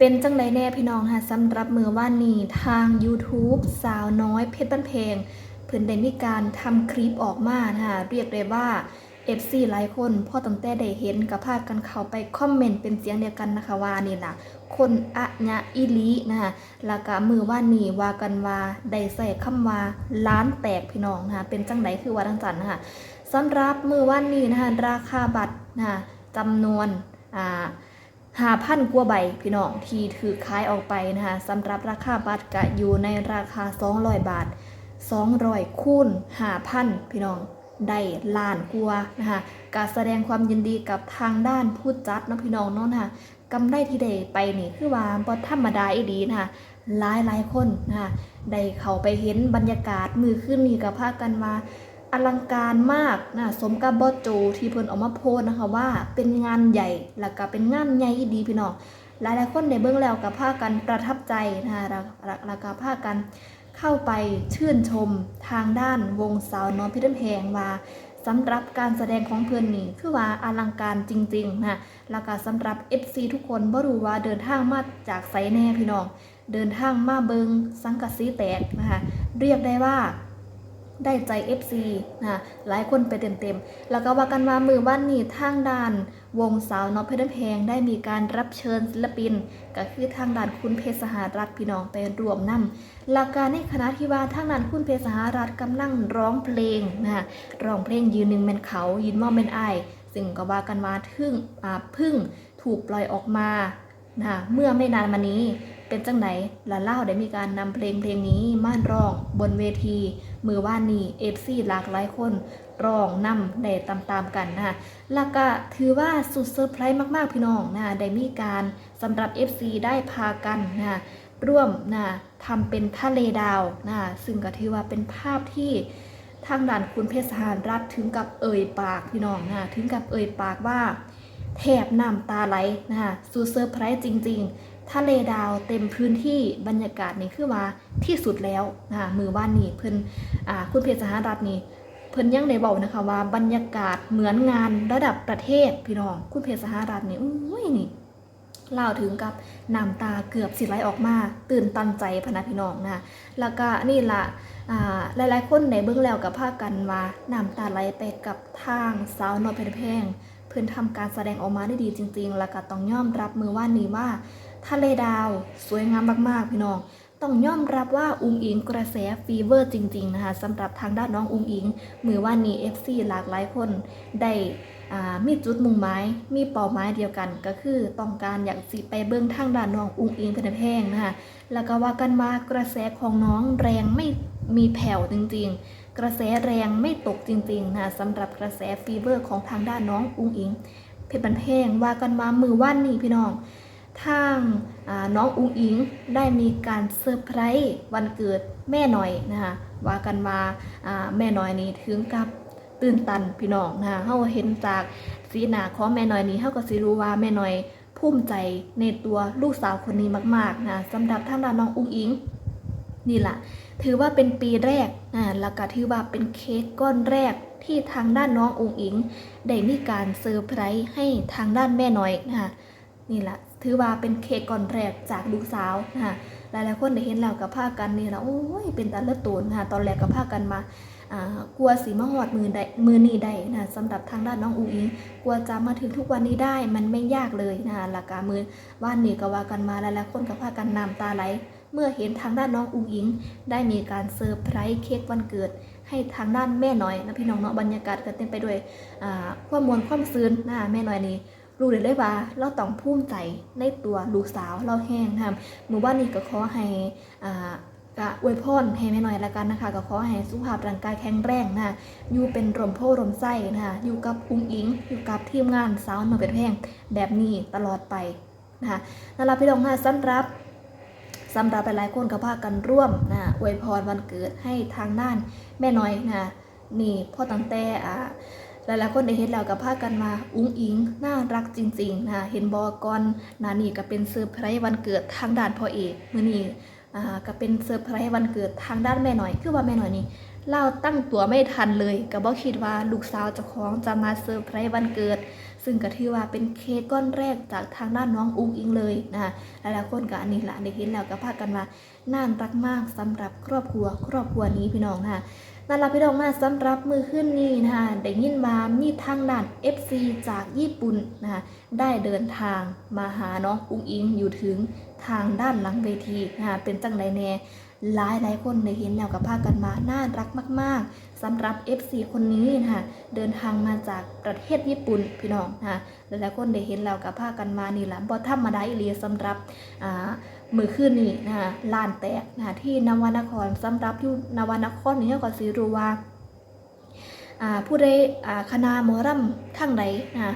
เป็นจังไดแน่พี่น้องค่ะสำหรับมือว่านนี้ทาง YouTube สาวน้อยเพชรบ้านเพลง เพิ่นได้มีการทำคลิปออกมานะคะเรียกได้ว่า FC หลายคนพ่อตั้งแต่ได้เห็นกับพากันเข้าไปคอมเมนต์เป็นเสียงเดียวกันนะคะว่านี่ล่ะ คนอะญะอิลีนะคะแล้วก็มือว่านีว่ากันว่าได้ใส่คำว่าล้านแตกพี่น้องนะคะเป็นจังไดคือว่าจังจันนะคะสำหรับมือว่านนี้นะคะราคาบัตรนะคะจำนวนอ่า หาพันกว่าใบพี่น้องที่ถือขายออกไปนะคะสำหรับราคาบัตรก็อยู่ในราคา 200 บาท 200คูณ5,000 พี่น้องได้ล้านกว่านะคะการแสดงความยินดีกับทางด้านผู้จัดนะพี่น้องเนาะนะคะกำไรที่ได้ไปนี่คือว่าบ่ธรรมดาอีดีนะคะหลายหลายคนนะคะได้เข้าไปเห็นบรรยากาศมือขึ้นนี่กับพากันมา อลังการมากนะสมกับบอสโจที่เพิ่นออกมาโพสนะคะว่าเป็นงานใหญ่แล้วก็เป็นงานใหญ่ดีพี่น้องหลายๆคนได้เบิ่งแล้วกับพากันประทับใจนะคะแล้วแล้วแล้วก็พากันเข้าไปชื่นชมทางด้านวงสาวน้อยพิทัแพงว่าสำหรับการแสดงของเพื่อนนี่คือว่าอลังการจริงๆนะแล้วก็สำหรับ FC ทุกคนบ่รู้ว่าเดินทางมาจากไสแน่พี่น้อง เดินทางมาเบิงสังกะสีแตกนะคะเรียกได้ว่า ได้ใจ FC นะหลายคนไปเต็มๆ แล้วก็ว่ากันว่ามือบ้านนี้ทางด้านวงสาวน้อยเพชรแพงได้มีการรับเชิญศิลปิน ก็คือทางด้านคุณเพชรสหรัฐพี่น้องไปรวมนำหลักการในคณะที่ว่าทางด้านคุณเพชรสหรัฐกำลังร้องเพลงนะร้องเพลงยืนหนึ่งเป็นเขายืนมอมเป็นไอซึ่งก็ว่ากันว่าทึ่งอ่าพึ่งถูกปล่อยออกมานะเมื่อไม่นานมานี้ เป็นจังไหนละเล่าได้มีการนำเพลงเพลงนี้มานร้อง บนเวที มือว่านนี้เอฟซีหลากหลายคนร้องนำได้ตามๆกันนะคะแล้วก็ถือว่าสุดเซอร์ไพรส์มากๆพี่น้องนะได้มีการสำหรับ FC ได้พากันนะร่วมนะทำเป็นทะเลดาวนะซึ่งก็ถือว่าเป็นภาพที่ทางด้านคุณเพชรสหรัฐถึงกับเอ่ยปากพี่น้องนะถึงกับเอ่ยปากว่าแทบน้ำตาไหลนะคะสุดเซอร์ไพรส์จริง ๆ ทะเลดาวเต็มพื้นที่บรรยากาศนี่คือว่าที่สุดแล้วนะคะมือว่านนี่เพิ่นอ่าคุณเพชรสหรัฐนี่เพิ่นยังได้บอกนะคะว่าบรรยากาศเหมือนงานระดับประเทศพี่น้องคุณเพชรสหรัฐนี่อุ้ยนี่เล่าถึงกับน้ำตาเกือบสิไหลออกมา ตื่นตันใจพะนะพี่น้องนะแล้วก็นี่ละอ่าหลายๆคนในเบื้องแล้วกับภาคกันว่าน้ำตาไหลไปกับทางสาวนอเพชรแพงเพิ่อนทำการแสดงออกมาได้ดีจริง ๆ แล้วก็ต้องยอมรับมือว่านี้ว่า ทะเลดาว สวยงามมากๆ พี่น้อง ต้องยอมรับว่าอุงอิงกระแสฟีเวอร์จริง ๆ นะคะสำหรับทางด้านน้องอุงอิง มือว่านี้ FC หลากหลายคนได้มีจุดมุ่งหมายมีเป้าหมายเดียวกันก็คือต้องการอยากสิไปเบื้องทางด้านน้องอุงอิงเป็นแพงนะคะแล้วก็ว่ากันว่ากระแสของน้องแรงไม่มีแผ่วจริง ๆ กระแสแรงไม่ตกจริงๆนะคะสำหรับกระแสฟีเวอร์ของทางด้านน้องอุงอิง เพชรบันเพงว่ากันมามือว่านนี้พี่น้อง ทางน้องอุ้งอิงได้มีการเซอร์ไพรส์วันเกิดแม่หน่อยนะคะว่ากันว่าแม่หน่อยนี่ถึงกับตื่นตันพี่น้องนะคะเฮาเห็นจากสีหน้าของแม่หน่อยนี้เฮาก็สิรู้ว่าแม่หน่อยภูมิใจในตัวลูกสาวคนนี้มากๆนะสำหรับทางด้านน้องอุ้งอิงนี่แหละถือว่าเป็นปีแรกนะแล้วก็ถือว่าเป็นเค้กก้อนแรกที่ทางด้านน้องอุงอิง ได้มีการเซอร์ไพรส์ให้ทางด้านแม่น้อยนะคะนี่แหละ ถือว่าเป็นเค้กก่อนแรกจากลูกสาวนะคะหลายๆคนได้เห็นแล้วกับผ้ากันนี่แล้วโอ้ยเป็นตาเลือดตูนนะคะตอนแรกกับผ้ากันมากลัวสีมหอดมือได้มือนี้ได้นะสำหรับทางด้านน้องอุงอิงกลัวจะมาถึงทุกวันนี้ได้มันไม่ยากเลยนะหลักการมือว่านนี้ก็ว่ากันมาหลายๆคนกับผ้ากันน้ำตาไหลเมื่อเห็นทางด้านน้องอุงอิง ได้มีการเซอร์ไพรส์เค้กวันเกิด ให้ทางด้านแม่น้อยนะพี่น้องเนาะบรรยากาศก็เต็มไปด้วยความมวลความซื่นนะแม่น้อยนี่ รู้เลยเลยว่า เราต้องภูมิใจในตัวลูกสาวเราแห้งนะคะหมู่านนี้ก็ขอให้อ่ากะอวยพรให้แม่น้อยละกันนะคะก็ขอให้สุขภาพร่างกายแข็งแรงนะคะอยู่เป็นรมโพรมไส้นะคะอยู่กับอุ้งอิง อยู่กับทีมงานสาวหน่อยเป็นแพงแบบนี้ตลอดไปนะคะนั่นละพี่น้องค่ะสำหรับสำหรับหลายๆคนก็พากันร่วมนะอวยพรวันเกิดให้ทางด้านแม่น้อยนะนี่พ่อตั้งแต่อ่า หลายๆคนได้เห็นแล้วก็พากันมา อุ้งอิงน่ารักจริงๆนะเห็นบอกรนานี่ก็เป็นเซอร์ไพรส์วันเกิดทางด้านพ่อเอกมื่อนี้อ่ก็เป็นเซอร์ไพรส์วันเกิดทางด้านแม่หน้อย คือว่าแม่หน้อยนี่เล่าตั้งตัวไม่ทันเลยก็บ่คิดว่าลูกสาวเจ้าของจะมาเซอร์ไพรส์วันเกิด ซึ่งก็ถือว่าเป็นเค้กก้อนแรกจากทางด้านน้องอุ้งอิงเลยนะหลายๆคนก็อันนี้ละได้เห็นแล้วก็พากันว่าน่ารักมากสำหรับครอบครัว ครอบครัวนี้พี่น้องนะ นั่นละพี่น้องมาสำหรับมือขึ้นนี้นะคะได้ยินมามีทางด้าน FC จากญี่ปุ่นนะคะได้เดินทางมาหาน้องอุ้งอิงอยู่ถึงทางด้านหลังเวทีนะคะเป็นจังไดแน่ หลายหลายคนได้เห็นแล้วกับพากันมาน่ารักมาก ๆสำหรับ FC คนนี้นะคะเดินทางมาจากประเทศญี่ปุ่นพี่น้องนะคะหลายหลายคนได้เห็นแล้วกับพากันมานี่แหละบ่ธรรมดาอีหลีสำหรับอ่ามือคืนนี้นะคะลานแตกนะคะที่นวนครสำหรับอยู่นวนครนี่ก็สิรู้ว่าผู้ใดอ่คณะมอรำทั้งใดนะคะ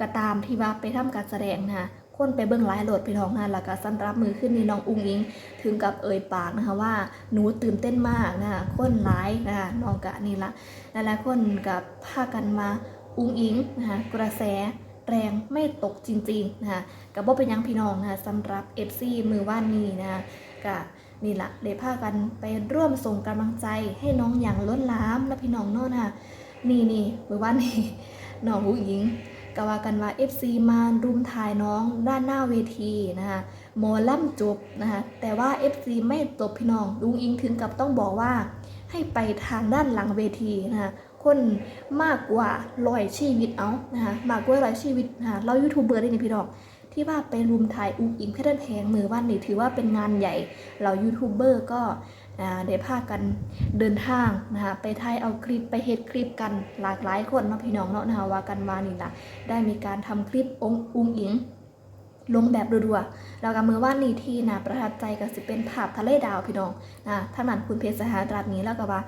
ก็ตามที่ว่าไปทำการแสดงนะ คนไปเบิ่งหลายโหลดพี่น้องงานะแล้วก็สำหรับมือขึ้นนี้น้องอุ้งอิง ถึงกับเอ่ยปากนะคะว่าหนูตื่นเต้นมากนะคะคนร้ายนะคะน้องกะนี่ละหลายๆคนกับพากันมาอุ้งอิงนะคะกระแสแรงไม่ตกจริงๆนะคะกับว่าเป็นยังพี่น้องนะคะสำหรับ FC มือว่านนี้นะคะกะนี่ละเลยพากันไปร่วมส่งกำลังใจให้น้องอย่างล้นล้ามนะพี่น้องเนาะนะคะนี่นี่มือว่านนี้น้องอุ้งอิง ก็ว่ากันว่า FC มารุมถ่ายน้องด้านหน้าเวทีนะคะหมอล่ำจบนะคะแต่ว่า FC ไม่จบพี่น้องลุงอิงถึงกับต้องบอกว่า ให้ไปทางด้านหลังเวทีนะคะคนมากกว่าร้อยชีวิตเอานะคะมากกว่าร้อยชีวิตนะคะเรายูทูบเบอร์ได้นี่พี่น้องที่ว่าไปรุมถ่ายอุ้งอิงเพชรแพงมือวันนี้ถือว่าเป็นงานใหญ่ เรายูทูบเบอร์ก็ ได้พากันเดินทางนะคะไปถ่ายเอาคลิปไปเฮ็ดคลิปกันหลากหลายคนเนาพี่น้องเนาะนะคะว่ากันมานี่ล่ะได้มีการทำคลิปองค์อุ้งอิงลงแบบรัวๆแล้วก็มือว่านนี้ที่นะประทับใจก็สิเป็นภาพทะเลดาวพี่น้องนะทานั้นคุณเพชรสหรัฐนี้แล้วก็ว่า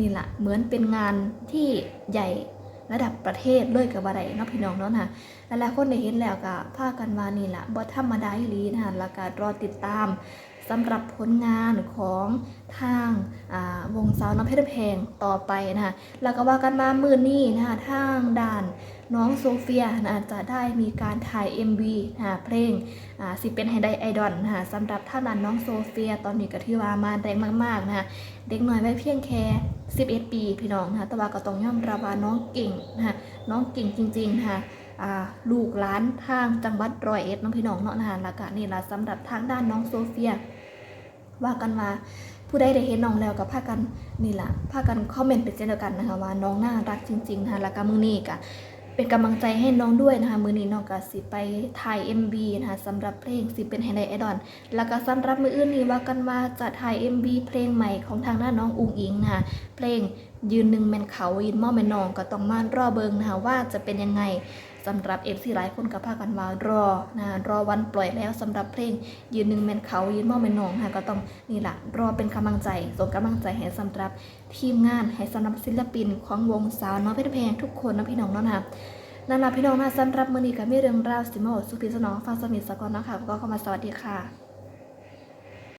นี่แหละเหมือนเป็นงานที่ใหญ่ ระดับประเทศเลยกับอะไรเนาะพี่น้องเนาะนะหลายๆคนได้เห็นแล้วก็ภากันมานี่แหละบอธรรมดาอีลีนะคะแล้วก็รอติดตามสำหรับผลงานของทางาวงสาวน้ำเพชรแพงต่อไปนะคะแล้วก็ว่ากันมามือนี้นะคะทางด่าน น้องโซเฟียนะจะได้มีการถ่าย MV นะเพลงอ่าสิเป็นไฮไดไอดอลนะสำหรับท่านั้นน้องโซเฟียตอนนี้ก็ที่ว่ามาแรงมากๆนะคะเด็กน้อยไว้เพียงแค่11 ปีพี่น้องนะคะแต่ว่าก็ต้องยอมรับว่าน้องเก่งนะคะน้องเก่งจริงๆนะคะอ่าลูกหลานทางจังหวัดร้อยเอ็ดน้องพี่น้องเนาะนะคะแล้วก็นี่ละสำหรับทางด้านน้องโซเฟีย ว่ากันว่าผู้ใดได้เห็นน้องแล้วก็พากันนี่แหละพากันคอมเมนต์เป็นเช่นเดียวกันนะคะว่าน้องน่ารักจริงๆนะคะแล้วก็มือนี้ก็ เป็นกำลังใจให้น้องด้วยนะคะ มือนี้น้องก็สิไปถ่าย MV นะคะสำหรับเพลงสิเป็นไฮไลท์ไอดอน แล้วก็สำหรับมืออื่นนี้ว่ากันว่าจะถ่าย MV เพลงใหม่ของทางหน้าน้องอุงอิงนะคะเพลงยืนหนึ่งแมนเขายืนหม้อแมนนองก็ต้องมารอเบิงนะคะว่าจะเป็นยังไง สำหรับเอฟซีหลายคนก็พากันมารอนะรอวันปล่อยแล้วสำหรับเพลง ยืนหนึ่งแมนเขายืนหม้อแมนนองค่ะก็ต้องนี่แหละรอเป็นกำลังใจส่งกำลังใจให้สำหรับทีมงานให้สำหรับศิลปินของวงสาวน้อยเพชรเพงทุกคนนะพี่น้องเนาะนะคะนั่นแหละพี่น้องนะสำหรับมือนี้ก็มีเรื่องราวสิมาอดสุพิสนองฟังสมิทสกอนนะคะก็เข้ามาสวัสดีค่ะ